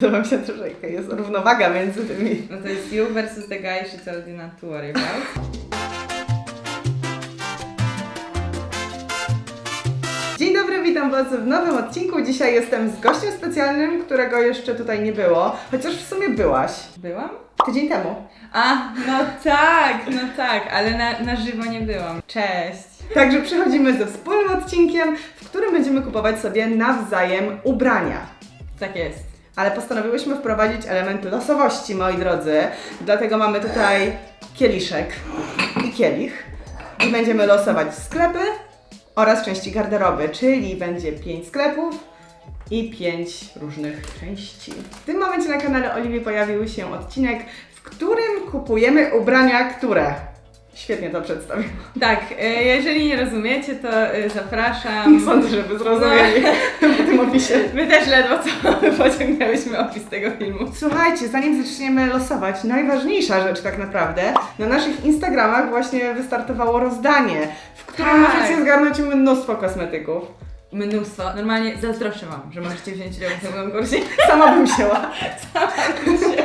Podoba mi się to, jaka jest równowaga między tymi. No to jest you versus the guy she told you not to worry about. Dzień dobry, witam Was w nowym odcinku. Dzisiaj jestem z gościem specjalnym, którego jeszcze tutaj nie było, chociaż w sumie byłaś Byłam? tydzień temu. A, no tak, no tak, ale na, na żywo nie byłam. Cześć. Także przychodzimy ze wspólnym odcinkiem, w którym będziemy kupować sobie nawzajem ubrania. Tak jest. Ale postanowiłyśmy wprowadzić element losowości, moi drodzy. Dlatego mamy tutaj kieliszek i kielich. I będziemy losować sklepy oraz części garderoby, czyli będzie 5 sklepów i 5 różnych części. W tym momencie na kanale Oliwii pojawił się odcinek, w którym kupujemy ubrania, które... Świetnie to przedstawiłam. Tak, e, jeżeli nie rozumiecie, to e, Nie zapraszam. sądzę, żeby zrozumieli w tym opisie. My też ledwo co pociągnęłyśmy opis tego filmu. Słuchajcie, zanim zaczniemy losować, najważniejsza rzecz tak naprawdę, na naszych Instagramach właśnie wystartowało rozdanie, w którym Tak. możecie zgarnąć mnóstwo kosmetyków. Mnóstwo. Normalnie zazdroszczę Wam, że możecie wziąć udział w tym konkursie. Sama bym wzięła.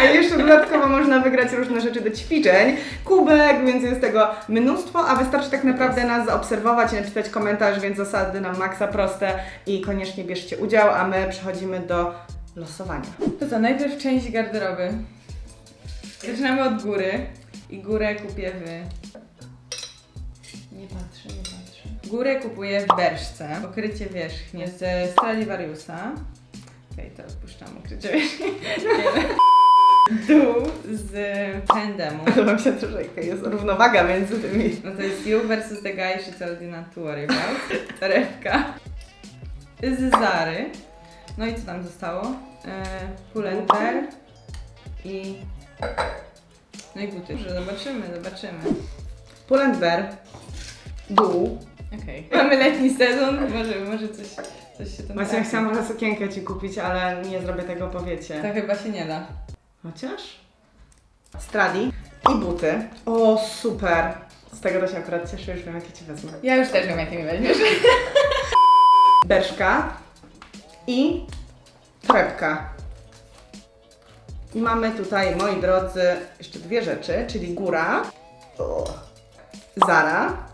A jeszcze dodatkowo można wygrać różne rzeczy do ćwiczeń, kubek, więc jest tego mnóstwo, a wystarczy tak naprawdę nas zaobserwować i napisać komentarz, więc zasady nam maksa proste i koniecznie bierzcie udział, a my przechodzimy do losowania. To co, najpierw część garderoby. Zaczynamy od góry. I górę kupię w... Nie patrzę, nie patrzę. Górę kupuję w Berszce. Okrycie wierzchnie ze Stradivariusa. Okej, to odpuszczam ukrycie wierzchnie. Dół z Pendemu. Podoba mi się jaka jest równowaga między tymi. No to jest you versus the guy she told you not to worry about. Torebka. Z Zary. No i co tam zostało? E, Pull&Bear i... No i buty. Dobrze, zobaczymy, zobaczymy. Pull&Bear, dół. Okej. Mamy letni sezon, może, może coś, coś się tam Właśnie trafi. chciałam może sukienkę Ci kupić, ale nie zrobię tego po wiecie. To chyba się nie da. Chociaż? Stradi i buty. O, super. Z tego to się akurat cieszę, już wiem jakie Ci wezmę. Ja już też wiem, jakie mi weźmiesz. Berszka i torebka. I mamy tutaj, moi drodzy, jeszcze dwie rzeczy, czyli góra, o, Zara,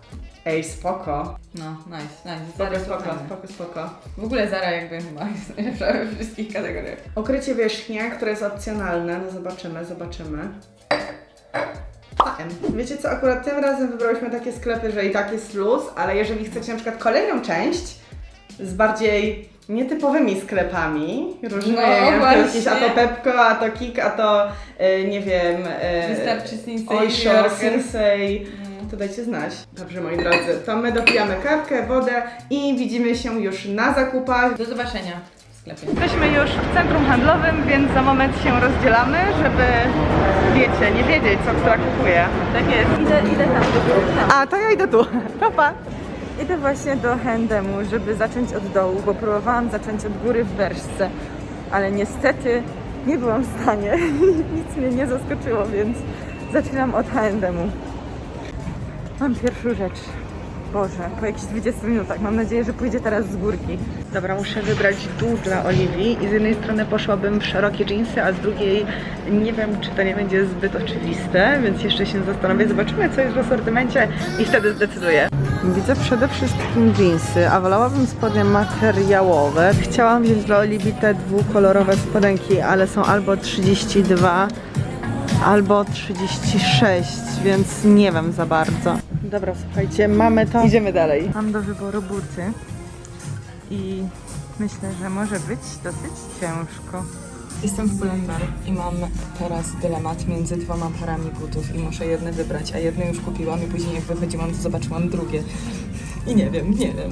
ej spoko, No, nice, nice. spoko, Zara spoko, spoko. spoko, spoko. W ogóle Zara jakby chyba jest najlepsza we wszystkich kategoriach. Okrycie wierzchnie, które jest opcjonalne, no zobaczymy, zobaczymy. AM. Wiecie co, akurat tym razem wybrałyśmy takie sklepy, że i tak jest luz, ale jeżeli chcecie na przykład kolejną część z bardziej nietypowymi sklepami, różnymi, No, jak to jakieś, właśnie. a to Pepko, a to Kik, a to y, nie wiem, y, Wystarczy Sinsei Oysho, New Yorker. Sensei, to dajcie znać. Dobrze moi drodzy, to my dopijamy kawkę, wodę i widzimy się już na zakupach. Do zobaczenia w sklepie. Jesteśmy już w centrum handlowym, więc za moment się rozdzielamy, żeby, wiecie, nie wiedzieć, co która kupuje. Tak jest. Idę, idę tam do A, to ja idę tu. Papa. Idę właśnie do Handemu, żeby zacząć od dołu, bo próbowałam zacząć od góry w Berszce, ale niestety nie byłam w stanie. Nic mnie nie zaskoczyło, więc zaczynam od Handemu. Mam pierwszą rzecz. Boże, po jakichś 20 minutach. Mam nadzieję, że pójdzie teraz z górki. Dobra, muszę wybrać dół dla Oliwii i z jednej strony poszłabym w szerokie dżinsy, a z drugiej nie wiem, czy to nie będzie zbyt oczywiste, więc jeszcze się zastanowię. Zobaczymy, co jest w asortymencie i wtedy zdecyduję. Widzę przede wszystkim dżinsy, a wolałabym spodnie materiałowe. Chciałam wziąć dla Oliwii te dwukolorowe spodenki, ale są albo 32, albo 36, więc nie wiem za bardzo. Dobra, słuchajcie, mamy to. Idziemy dalej. Mam do wyboru buty i myślę, że może być dosyć ciężko. Jestem w Pull&Bear i mam teraz dylemat między dwoma parami butów i muszę jedne wybrać, a jedne już kupiłam i później jak wychodziłam, to zobaczyłam drugie. I nie wiem, nie wiem.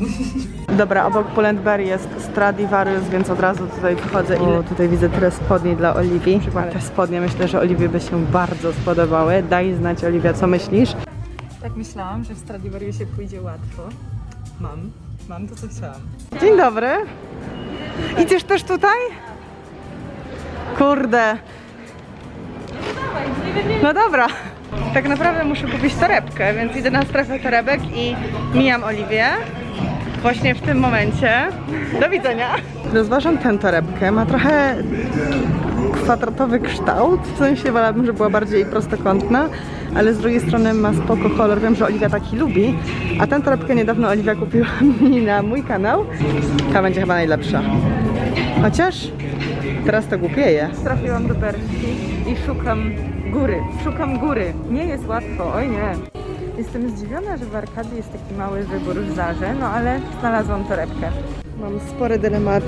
Dobra, obok Pull&Bear jest Stradivarius, więc od razu tutaj wychodzę. O, tutaj widzę tyle spodni dla Oliwii. Te spodnie myślę, że Oliwie by się bardzo spodobały. Daj znać, Oliwia, co myślisz? Tak myślałam, że w Stradivariusie pójdzie łatwo. Mam, mam to co chciałam. Dzień dobry. Idziesz też tutaj? Kurde. No dobra. Tak naprawdę muszę kupić torebkę, więc idę na strefę torebek i mijam Oliwię. Właśnie w tym momencie. Do widzenia. Rozważam tę torebkę. Ma trochę kwadratowy kształt, w sensie wolałabym, żeby była bardziej prostokątna, ale z drugiej strony ma spoko kolor. Wiem, że Oliwia taki lubi, a tę torebkę niedawno Oliwia kupiła mi na mój kanał. Ta będzie chyba najlepsza. Chociaż teraz to głupieje. Trafiłam do Berszki i szukam góry. Szukam góry. Nie jest łatwo, oj nie. Jestem zdziwiona, że w Arkadii jest taki mały wybór w Zarze, no ale znalazłam torebkę. Mam spory dylemat,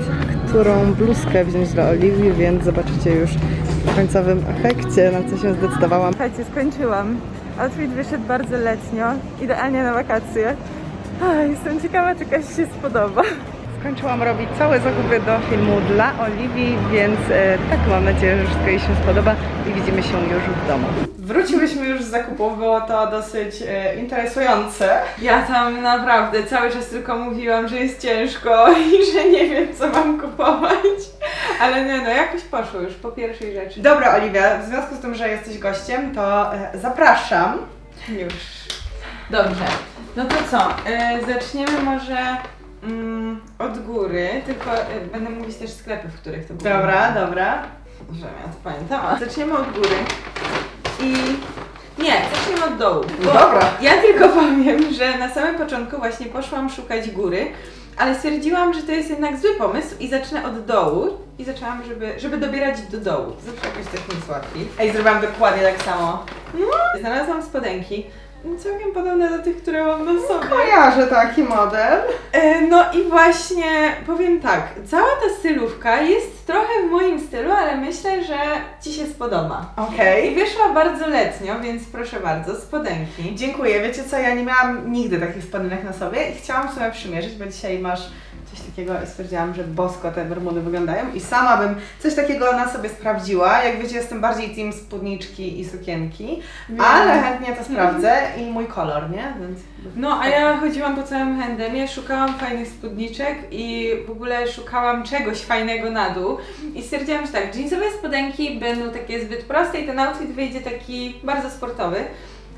którą bluzkę wziąć dla Oliwii, więc zobaczycie już w końcowym efekcie, na co się zdecydowałam. Słuchajcie, skończyłam. Outfit wyszedł bardzo letnio, idealnie na wakacje. Ach, jestem ciekawa, czy Kasi się spodoba. Skończyłam robić całe zakupy do filmu dla Oliwii, więc e, tak mam nadzieję, że wszystko jej się spodoba i widzimy się już w domu. Wróciłyśmy już z zakupów, było to dosyć e, interesujące. Ja tam naprawdę cały czas tylko mówiłam, że jest ciężko i że nie wiem, co mam kupować. Ale nie no, jakoś poszło już po pierwszej rzeczy. Dobra Oliwia, w związku z tym, że jesteś gościem, to e, zapraszam. Już. Dobrze. No to co? E, zaczniemy może mm, od góry, tylko e, będę mówić też sklepy, w których to było. Dobra, dobra. Że ja to pamiętam. A zaczniemy od góry. I nie, zaczniemy od dołu. Bo Dobra. Ja tylko powiem, że na samym początku właśnie poszłam szukać góry, ale stwierdziłam, że to jest jednak zły pomysł i zacznę od dołu. I zaczęłam, żeby, żeby dobierać do dołu. Zawsze jakoś tak mi jest łatwiej. Ej, zrobiłam dokładnie tak samo. No, znalazłam spodenki. Całkiem podobne do tych, które mam na sobie. Kojarzę taki model. E, No i właśnie powiem tak, cała ta stylówka jest trochę w moim stylu, ale myślę, że Ci się spodoba. Okej. I wyszła bardzo letnio, więc proszę bardzo, spodenki. Dziękuję. Wiecie co, ja nie miałam nigdy takich spodenek na sobie i chciałam sobie przymierzyć, bo dzisiaj masz coś takiego i stwierdziłam, że bosko te bermudy wyglądają i sama bym coś takiego na sobie sprawdziła. Jak wiecie, jestem bardziej team spódniczki i sukienki, Wiem. ale chętnie to sprawdzę i mój kolor, nie? Więc... No, a ja chodziłam po całym handemie, szukałam fajnych spódniczek i w ogóle szukałam czegoś fajnego na dół. I stwierdziłam, że tak, jeansowe spodenki będą takie zbyt proste i ten outfit wyjdzie taki bardzo sportowy.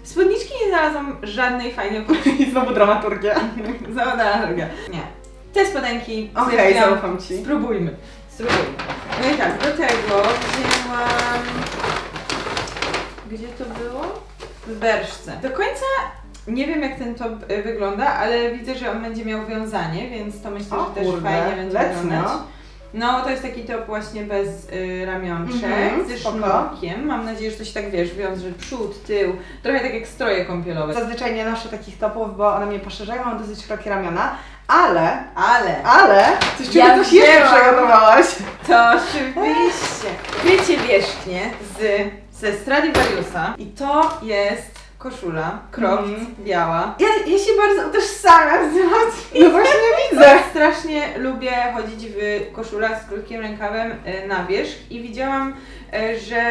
Spódniczki nie znalazłam żadnej fajnej I znowu dramaturgia. Załadana droga. Nie. Te spodenki. Okej, zaufam Ci. Spróbujmy. Spróbujmy. No i tak, do tego wzięłam. Gdzie to było? W Berszce. Do końca nie wiem jak ten top y, wygląda, ale widzę, że on będzie miał wiązanie, więc to myślę, O że też kurde, fajnie będzie letnio. wyglądać. No, to jest taki top właśnie bez y, ramionczek, Mhm, ze spoko. sznurkiem. Mam nadzieję, że to się tak wiesz, wiąże przód, tył. Trochę tak jak stroje kąpielowe. Zazwyczaj nie noszę takich topów, bo one mnie poszerzają, mam dosyć szerokie ramiona, ale, Ale ale, coś Ja ja coś jeszcze przygotowałaś. To oczywiście. Wiecie wierzchnie z, ze Stradivariusa i to jest koszula, cropped, Mhm. biała. Ja, ja się bardzo utożsamiam z tym. No właśnie widzę. Strasznie lubię chodzić w koszulach z krótkim rękawem e, na wierzch i widziałam, e, że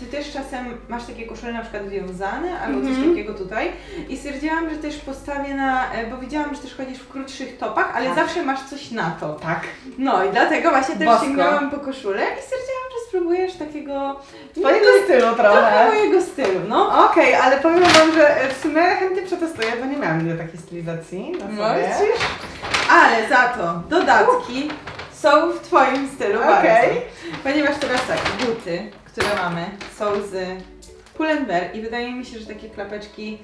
Ty też czasem masz takie koszule na przykład wiązane albo coś Mhm. takiego tutaj i stwierdziłam, że też postawię na, e, bo widziałam, że też chodzisz w krótszych topach, ale Tak. zawsze masz coś na to. Tak. No i dlatego właśnie też Bosko. sięgnęłam po koszulę i stwierdziłam, spróbujesz takiego Twojego stylu trochę trochę. mojego stylu, no. Okej, ale powiem wam, że w sumie chętnie przetestuję, bo nie miałam nigdy takiej stylizacji na No sobie. widzisz? Ale za to dodatki są w Twoim stylu Okej. bardzo. Ponieważ teraz tak, buty, które mamy są z Pull&Bear i wydaje mi się, że takie klapeczki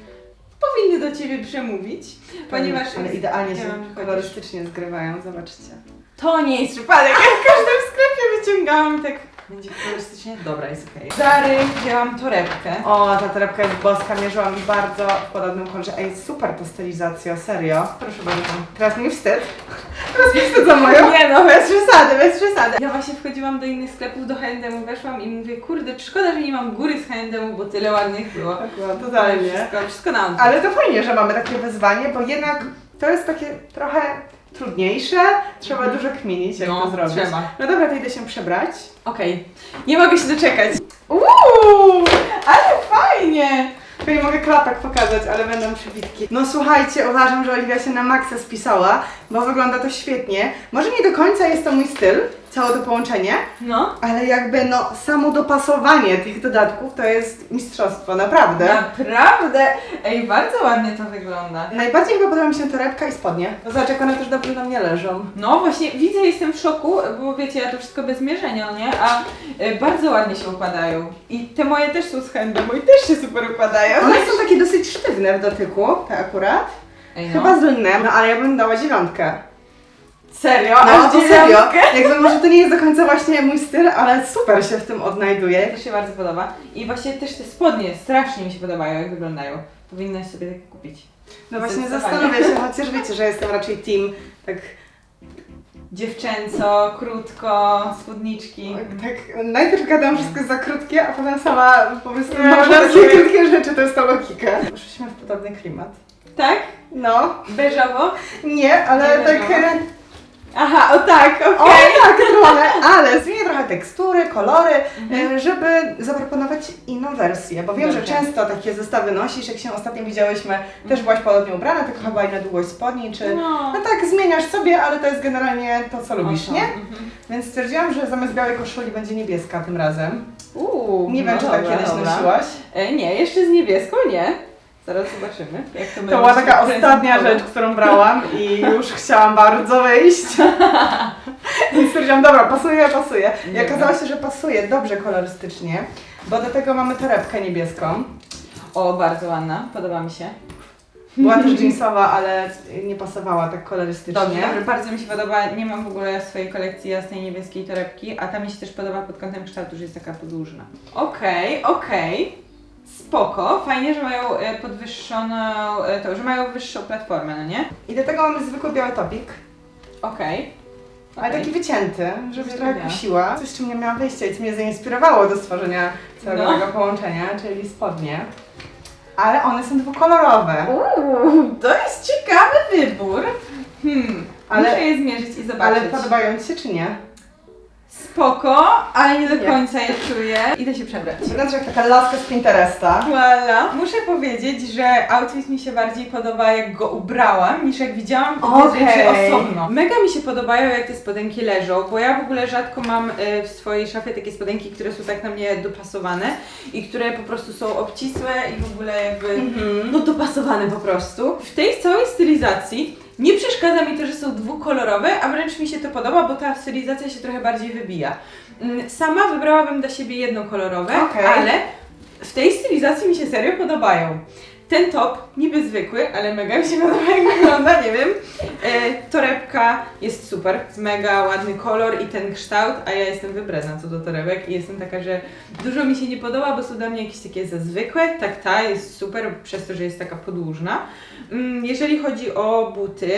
powinny do Ciebie przemówić, ponieważ Ale idealnie Ja się kolorystycznie zgrywają, zobaczcie. To nie jest przypadek. Ja w każdym sklepie wyciągałam tak. Będzie kolorystycznie? Dobra, jest okej. Zary wzięłam torebkę. O, ta torebka jest boska, mierzyłam bardzo w podobnym kolorze. Ej, super to stylizacja, serio. Proszę bardzo. Teraz mi wstyd. Teraz mi wstyd za moją. Nie no, bez przesady, bez przesady. Ja właśnie wchodziłam do innych sklepów, do H&M weszłam i mówię, kurde, szkoda, że nie mam góry z H&M, bo tyle ładnych było. Tak, no, totalnie. Wszystko, wszystko na odwrót. Ale to fajnie, że mamy takie wyzwanie, bo jednak to jest takie trochę trudniejsze. Trzeba Mhm. dużo kminić, jak No, to zrobić. trzeba. No dobra, to idę się przebrać. Okej, nie mogę się doczekać. Uuu! Ale fajnie! Tutaj mogę klapek pokazać, ale będą przybitki. No słuchajcie, uważam, że Oliwia się na maksa spisała, bo wygląda to świetnie. Może nie do końca jest to mój styl, całe to połączenie, No. ale jakby no samo dopasowanie tych dodatków to jest mistrzostwo, naprawdę. Naprawdę? Ej, bardzo ładnie to wygląda. Najbardziej chyba podoba mi się torebka i spodnie. Bo zobacz, jak one też dobrze na mnie leżą. No właśnie, widzę, jestem w szoku, bo wiecie, ja to wszystko bez mierzenia, no nie? A y, bardzo ładnie się układają. I te moje też są z handem, i też się super układają. One są takie dosyć sztywne w dotyku, te akurat. Ej, no. Chyba z no ale ja bym dała dziewiątkę. Serio? No, Aż to serio. dziewiątkę? Jakby może to nie jest do końca właśnie mój styl, ale super się w tym odnajduję. To się bardzo podoba. I właśnie też te spodnie strasznie mi się podobają, jak wyglądają. Powinnaś sobie takie kupić. No właśnie Zdecydowanie. zastanowię się, chociaż wiecie, że jestem raczej team tak, Dziewczęco, krótko, spódniczki. tak najpierw gadam wszystko jest za krótkie, a potem sama po prostu Ja mam takie krótkie rzeczy, to jest ta logika. Poszliśmy w podobny klimat. Tak? No, Beżowo? nie, ale Nie tak... e, Aha, o tak, okej. O tak, trochę, ale zmienię trochę tekstury, kolory, e, żeby zaproponować inną wersję, bo wiem, że Dobrze. często takie zestawy nosisz, jak się ostatnio widziałyśmy, też byłaś podobnie ubrana, tylko chyba inna długość spodni, czy... No. No tak, zmieniasz sobie, ale to jest generalnie to, co lubisz, nie? mhm. Więc stwierdziłam, że zamiast białej koszuli będzie niebieska tym razem. Uuu, Nie wiem, no czy tak dobra, kiedyś dobra. nosiłaś. E, nie, jeszcze z niebieską nie. Zaraz zobaczymy, jak to To była taka ostatnia rzecz, którą brałam i już chciałam bardzo wyjść. Więc stwierdziłam, dobra, pasuje, pasuje. I okazało się, że pasuje dobrze kolorystycznie, bo do tego mamy torebkę niebieską. O, bardzo ładna, podoba mi się. Była też jeansowa, ale nie pasowała tak kolorystycznie. Dobrze, dobrze, bardzo mi się podoba. Nie mam w ogóle w swojej kolekcji jasnej niebieskiej torebki, a ta mi się też podoba pod kątem kształtu, że jest taka podłużna. Okej, okej. Spoko, fajnie, że mają e, podwyższoną, e, to, że mają wyższą platformę, no nie? I do tego mamy zwykły biały topik, Okej. ale Okej. taki wycięty, żeby się trochę Zrozumiałam. kusiła. Coś, czym nie miałam wyjścia i co mnie zainspirowało do stworzenia całego No. tego połączenia, czyli spodnie. Ale one są dwukolorowe. Uuu, to jest ciekawy wybór. Hmm, Ale- muszę je zmierzyć i zobaczyć. Ale podobają Ci się czy nie? Spoko, ale nie do Nie. końca je czuję. Idę się przebrać. Wyglądasz jak taka laska z Pinteresta. Voila. Muszę powiedzieć, że outfit mi się bardziej podoba jak go ubrałam, niż jak widziałam te Okej. rzeczy osobno. Mega mi się podobają jak te spodenki leżą, bo ja w ogóle rzadko mam y, w swojej szafie takie spodenki, które są tak na mnie dopasowane i które po prostu są obcisłe i w ogóle jakby Mhm. no dopasowane po prostu. W tej całej stylizacji nie przeszkadza mi to, że są dwukolorowe, a wręcz mi się to podoba, bo ta stylizacja się trochę bardziej wybija. Mm, Sama wybrałabym dla siebie jednokolorowe, Okej. ale w tej stylizacji mi się serio podobają. Ten top, niby zwykły, ale mega mi się podoba jak wygląda, nie wiem. E, torebka jest super, mega ładny kolor i ten kształt, a ja jestem wybredna co do torebek i jestem taka, że dużo mi się nie podoba, bo są dla mnie jakieś takie za zwykłe. Tak, ta jest super przez to, że jest taka podłużna. Mm, Jeżeli chodzi o buty,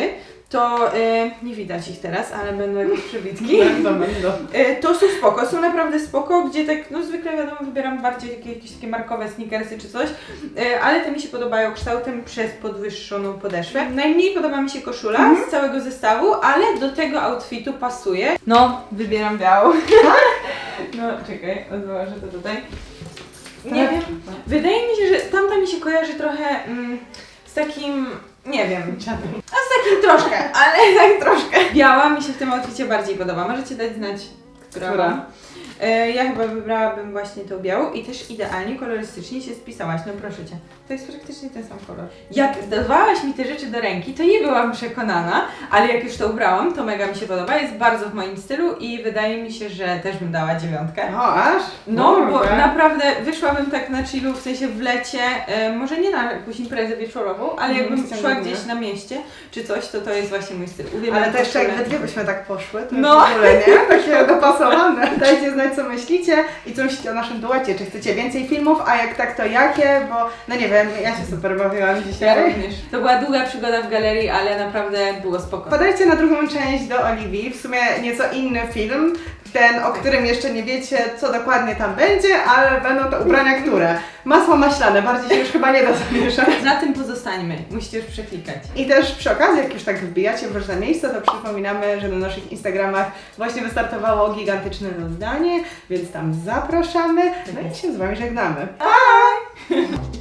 to e, nie widać ich teraz, ale będą jakieś przybitki. Będą, będą. E, To są spoko, są naprawdę spoko, gdzie tak, no zwykle wiadomo, wybieram bardziej takie, jakieś takie markowe sneakersy czy coś, e, ale te mi się podobają kształtem przez podwyższoną podeszwę. Najmniej podoba mi się koszula z całego zestawu, ale do tego outfitu pasuje. No, wybieram białą. no, czekaj, odłożę to tutaj. Nie wiem, wydaje mi się, że tamta mi się kojarzy trochę mm, z takim, nie wiem, a z takim troszkę, ale tak troszkę. Biała mi się w tym outficie bardziej podoba. Możecie dać znać, która. Która? mam. E, ja chyba wybrałabym właśnie tą białą i też idealnie kolorystycznie się spisałaś, no proszę Cię. To jest praktycznie ten sam kolor. Jak dawałaś mi te rzeczy do ręki, to nie byłam przekonana, ale jak już to ubrałam, to mega mi się podoba, jest bardzo w moim stylu i wydaje mi się, że też bym dała dziewiątkę. O, aż? No, bo naprawdę wyszłabym tak na chillu, w sensie w lecie, e, może nie na jakąś imprezę wieczorową, ale Mhm, jakbym szła gdzieś na mieście czy coś, to to jest właśnie mój styl. Uwielbiam Ale to jeszcze jak we dwie byśmy tak poszły, to No. w ogóle nie? Takie dopasowane. Dajcie znać co myślicie i co myślicie o naszym duecie. Czy chcecie więcej filmów, a jak tak to jakie? Bo no nie wiem, ja się super bawiłam Ja dzisiaj. również. To była długa przygoda w galerii, ale naprawdę było spoko. Podajcie na drugą część do Oliwii, w sumie nieco inny film, ten, o którym jeszcze nie wiecie, co dokładnie tam będzie, ale będą to ubrania, które? Masło maślane, bardziej się już chyba nie da zamieszać. Na tym pozostańmy. Musicie już przeklikać. I też przy okazji, jak już tak wbijacie w różne miejsca, to przypominamy, że na naszych Instagramach właśnie wystartowało gigantyczne rozdanie, więc tam zapraszamy. No i się z Wami żegnamy. Bye!